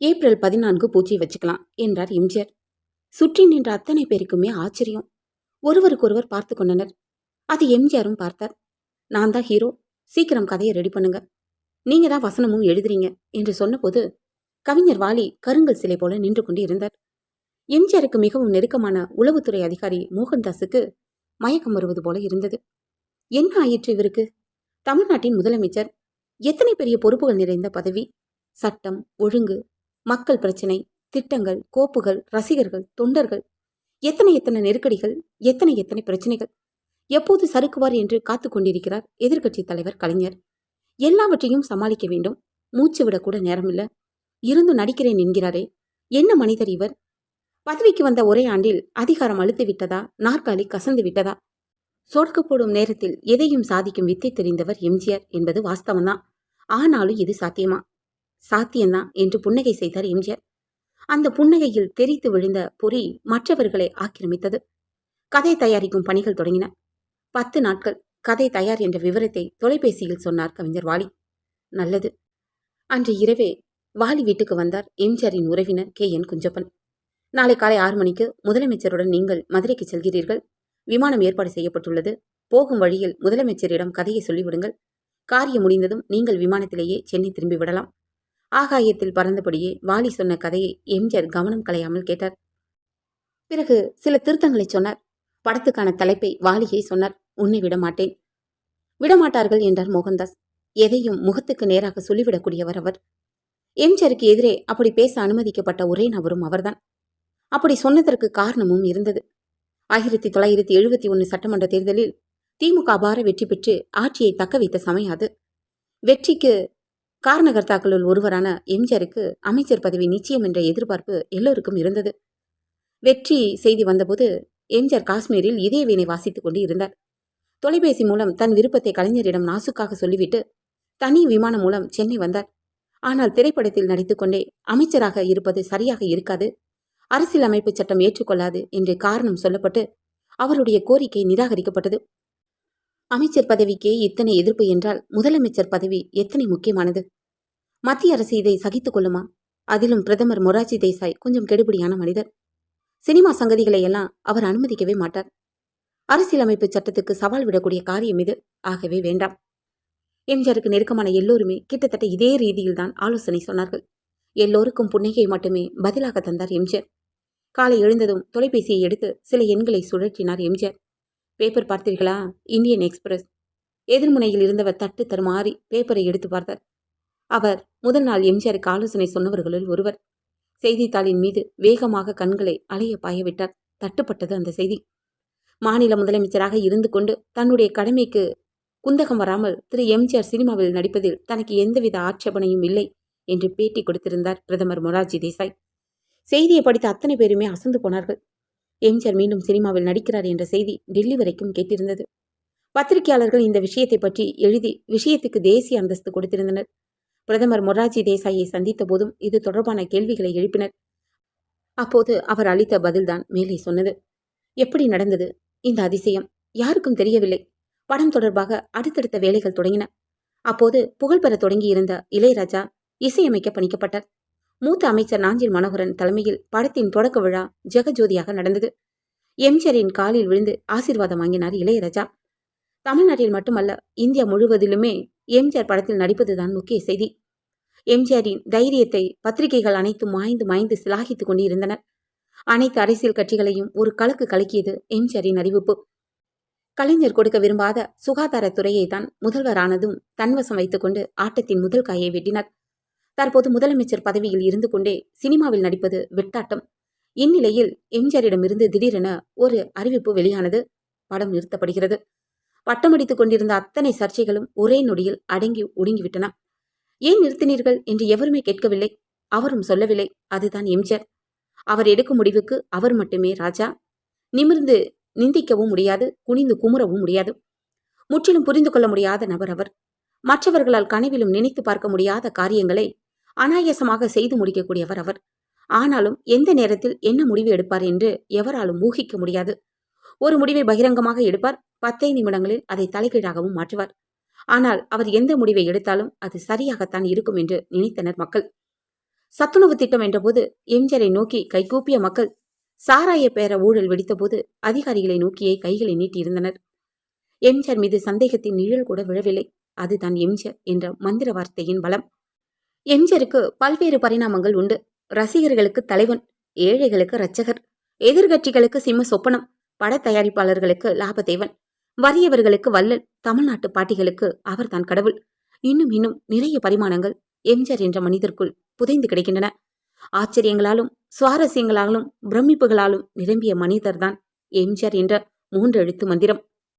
April பதினான்கு பூஜை வச்சுக்கலாம் என்றார் எம்ஜிஆர். சுற்றி நின்ற அத்தனை பேருக்குமே ஆச்சரியம். ஒருவருக்கொருவர் பார்த்து கொண்டனர். அது எம்ஜிஆரும் பார்த்தார். நான் தான் ஹீரோ. சீக்கிரம் கதையை ரெடி பண்ணுங்க. நீங்க தான் வசனமும் எழுதுறீங்க என்று சொன்னபோது கவிஞர் வாலி கருங்கல் சிலை போல நின்று கொண்டு இருந்தார். எம்ஜிஆருக்கு மிகவும் நெருக்கமான உளவுத்துறை அதிகாரி மோகன்தாஸுக்கு மயக்கம் வருவது போல இருந்தது. என்ன ஆயிற்று இவருக்கு? தமிழ்நாட்டின் முதலமைச்சர். எத்தனை பெரிய பொறுப்புகள் நிறைந்த பதவி? சட்டம் ஒழுங்கு மக்கள் பிரச்சனை திட்டங்கள் கோப்புகள் ரசிகர்கள் தொண்டர்கள் எத்தனை எத்தனை நெருக்கடிகள் எத்தனை எத்தனை பிரச்சனைகள். எப்போது சறுக்குவார் என்று காத்து கொண்டிருக்கிறார் எதிர்க்கட்சி தலைவர் கலைஞர். எல்லாவற்றையும் சமாளிக்க வேண்டும். மூச்சு விடக்கூட நேரமில்ல. இருந்து நடிக்கிறேன் என்கிறாரே. என்ன மனிதர் இவர்? பதவிக்கு வந்த ஒரே ஆண்டில் அதிகாரம் அழுத்து விட்டதா? நாற்காலி கசந்து விட்டதா? சொர்க்கப்போடும் நேரத்தில் எதையும் சாதிக்கும் வித்தை தெரிந்தவர் எம்ஜிஆர் என்பது வாஸ்தவம்தான். ஆனாலும் இது சாத்தியமா? சாத்தியம்தான் என்று புன்னகை செய்தார் எம்ஜிஆர். அந்த புன்னகையில் தெரித்து விழுந்த பொறி மற்றவர்களை ஆக்கிரமித்தது. கதை தயாரிக்கும் பணிகள் தொடங்கின. பத்து நாட்கள் கதை தயார் என்ற விவரத்தை தொலைபேசியில் சொன்னார் கவிஞர் வாலி. நல்லது. அன்று இரவே வாலி வீட்டுக்கு வந்தார் எம்ஜிஆரின் உறவினர் கே. என். குஞ்சப்பன். நாளை காலை ஆறு மணிக்கு முதலமைச்சருடன் நீங்கள் மதுரைக்கு செல்கிறீர்கள். விமானம் ஏற்பாடு செய்யப்பட்டுள்ளது. போகும் வழியில் முதலமைச்சரிடம் கதையை சொல்லிவிடுங்கள். காரியம் முடிந்ததும் நீங்கள் விமானத்திலேயே சென்னை திரும்பி விடலாம். ஆகாயத்தில் பறந்தபடியே வாலி சொன்ன கதையை எம்ஜிஆர் கவனம் கலையாமல் கேட்டார். பிறகு சில திருத்தங்களை சொன்னார். படத்துக்கான தலைப்பை வாலியை சொன்னார். உன்னை விட மாட்டேன். விடமாட்டார்கள் என்றார் மோகன்தாஸ். எதையும் முகத்துக்கு நேராக சொல்லிவிடக்கூடியவர் அவர். எம்ஜிஆருக்கு எதிரே அப்படி பேச அனுமதிக்கப்பட்ட ஒரே நபரும் அவர்தான். அப்படி சொன்னதற்கு காரணமும் இருந்தது. ஆயிரத்தி தொள்ளாயிரத்தி எழுபத்தி ஒன்று சட்டமன்ற தேர்தலில் திமுக அபார வெற்றி பெற்று ஆட்சியை தக்க வைத்த சமயம் அது. வெற்றிக்கு காரணகர்த்தாக்களுள் ஒருவரான எம்ஜிஆருக்கு அமைச்சர் பதவி நிச்சயம் என்ற எதிர்பார்ப்பு எல்லோருக்கும் இருந்தது. வெற்றி செய்தி வந்தபோது எம்ஜிஆர் காஷ்மீரில் இதே வீணை வாசித்துக் கொண்டு இருந்தார். தொலைபேசி மூலம் தன் விருப்பத்தை கலைஞரிடம் நாசுக்காக சொல்லிவிட்டு தனி விமானம் மூலம் சென்னை வந்தார். ஆனால் திரைப்படத்தில் நடித்துக்கொண்டே அமைச்சராக இருப்பது சரியாக இருக்காது. அரசியலமைப்பு சட்டம் ஏற்றுக்கொள்ளாது என்று காரணம் சொல்லப்பட்டு அவருடைய கோரிக்கை நிராகரிக்கப்பட்டது. அமைச்சர் பதவிக்கே இத்தனை எதிர்ப்பு என்றால் முதலமைச்சர் பதவி எத்தனை முக்கியமானது? மத்திய அரசு இதை சகித்துக் கொள்ளுமா? அதிலும் பிரதமர் மொராஜி தேசாய் கொஞ்சம் கெடுபிடியான மனிதர். சினிமா சங்கதிகளை எல்லாம் அவர் அனுமதிக்கவே மாட்டார். அரசியலமைப்பு சட்டத்துக்கு சவால் விடக்கூடிய காரியம் இது. ஆகவே வேண்டாம். எம்ஜிஆருக்கு நெருக்கமான எல்லோருமே கிட்டத்தட்ட இதே ரீதியில்தான் ஆலோசனை சொன்னார்கள். எல்லோருக்கும் புன்னகையை மட்டுமே பதிலாக தந்தார் எம்ஜிஆர். காலை எழுந்ததும் தொலைபேசியை எடுத்து சில எண்களை சுழற்றினார் எம்ஜிஆர். பேப்பர் பார்த்தீர்களா? இந்தியன் எக்ஸ்பிரஸ் எதிர்முனையில் இருந்தவர் தட்டு தருமாறி பேப்பரை எடுத்து பார்த்தார். அவர் முதல் நாள் எம்ஜிஆருக்கு ஆலோசனை சொன்னவர்களுள் ஒருவர். செய்தித்தாளின் மீது வேகமாக கண்களை அலைய பாயவிட்டார். தட்டுப்பட்டது அந்த செய்தி. மாநில முதலமைச்சராக இருந்து கொண்டு தன்னுடைய கடமைக்கு குந்தகம் வராமல் திரு எம்ஜிஆர் சினிமாவில் நடிப்பதில் தனக்கு எந்தவித ஆட்சேபனையும் இல்லை என்று பேட்டி கொடுத்திருந்தார் பிரதமர் மொரார்ஜி தேசாய். செய்தியை படித்த அத்தனை பேருமே அசந்து போனார்கள். எம்ஜிஆர் மீண்டும் சினிமாவில் நடிக்கிறார் என்ற செய்தி டெல்லி வரைக்கும் கேட்டிருந்தது. பத்திரிகையாளர்கள் இந்த விஷயத்தை பற்றி எழுதி விஷயத்துக்கு தேசிய அந்தஸ்து கொடுத்திருந்தனர். பிரதமர் மொரார்ஜி தேசாயை சந்தித்த போதும் இது தொடர்பான கேள்விகளை எழுப்பினர். அப்போது அவர் அளித்த பதில்தான் மேலே சொன்னது. எப்படி நடந்தது? இந்த அதிசயம் யாருக்கும் தெரியவில்லை. படம் தொடர்பாக அடுத்தடுத்த வேலைகள் தொடங்கின. அப்போது புகழ்பெற தொடங்கியிருந்த இளையராஜா இசையமைக்க பணிக்கப்பட்டார். மூத்த அமைச்சர் நாஞ்சில் மனோகரன் தலைமையில் படத்தின் தொடக்க விழா ஜெகஜோதியாக நடந்தது. எம்ஜிஆரின் காலில் விழுந்து ஆசீர்வாதம் வாங்கினார் இளையராஜா. தமிழ்நாட்டில் மட்டுமல்ல இந்தியா முழுவதிலுமே எம்ஜிஆர் படத்தில் நடிப்பதுதான் முக்கிய செய்தி. எம்ஜிஆரின் தைரியத்தை பத்திரிகைகள் அனைத்தும் மாய்ந்து மாய்ந்து சிலாகித்துக் கொண்டிருந்தனர். அனைத்து அரசியல் கட்சிகளையும் ஒரு கலக்கு கலக்கியது எம்ஜிஆரின் அறிவிப்பு. கலைஞர் கொடுக்க விரும்பாத சுகாதாரத்துறையை தான் முதல்வரானதும் தன்வசம் வைத்துக்கொண்டு ஆட்டத்தின் முதல் காயை வெட்டினார். தற்போது முதலமைச்சர் பதவியில் இருந்து கொண்டே சினிமாவில் நடிப்பது வெட்டாட்டம். இந்நிலையில் எம்ஜிஆரிடமிருந்து திடீரென ஒரு அறிவிப்பு வெளியானது. படம் நிறுத்தப்படுகிறது. பட்டமடித்துக் கொண்டிருந்த அத்தனை சர்ச்சைகளும் ஒரே நொடியில் அடங்கி ஒடுங்கிவிட்டன. ஏன் நிறுத்தினீர்கள் என்று எவருமே கேட்கவில்லை. அவரும் சொல்லவில்லை. அதுதான் எம்ஜிஆர். அவர் எடுக்கும் முடிவுக்கு அவர் மட்டுமே ராஜா. நிமிர்ந்து நிந்திக்கவும் முடியாது. குனிந்து குமுறவும் முடியாது. முற்றிலும் புரிந்து கொள்ள முடியாத நபர் அவர். மற்றவர்களால் கனவிலும் நினைத்து பார்க்க முடியாத காரியங்களை அனாயாசமாக செய்து முடிக்கக்கூடியவர் அவர். ஆனாலும் எந்த நேரத்தில் என்ன முடிவு எடுப்பார் என்று எவராலும் ஊகிக்க முடியாது. ஒரு முடிவை பகிரங்கமாக எடுப்பார் பத்தே நிமிடங்களில் அதை தலைகீழாகவும் மாற்றுவார். ஆனால் அவர் எந்த முடிவை எடுத்தாலும் அது சரியாகத்தான் இருக்கும் என்று நினைத்தனர் மக்கள். சத்துணவு திட்டம் என்றபோது எம்ஜிஆரை நோக்கி கைகூப்பிய மக்கள் சாராய பேர ஊழல் வெடித்தபோது அதிகாரிகளை நோக்கியே கைகளை நீட்டியிருந்தனர். எம்ஜிஆர் மீது சந்தேகத்தின் நிழல் கூட விழவில்லை. அதுதான் எம்ஜிஆர் என்ற மந்திர வார்த்தையின் பலம். எம்ஜிஆருக்கு பல்வேறு பரிணாமங்கள் உண்டு. ரசிகர்களுக்கு தலைவன் ஏழைகளுக்கு ரச்சகர் எதிர்கட்சிகளுக்கு சிம்ம சொப்பனம் பட தயாரிப்பாளர்களுக்கு லாபதேவன் வறியவர்களுக்கு வள்ளல் தமிழ்நாட்டு பாட்டிகளுக்கு அவர்தான் கடவுள். இன்னும் இன்னும் நிறைய பரிமாணங்கள் எம்ஜிஆர் என்ற மனிதருக்குள் புதைந்து கிடைக்கின்றன. ஆச்சரியங்களாலும் சுவாரஸ்யங்களாலும் பிரமிப்புகளாலும் நிரம்பிய மனிதர்தான் எம்ஜிஆர் என்ற மூன்று எழுத்து மந்திரம்.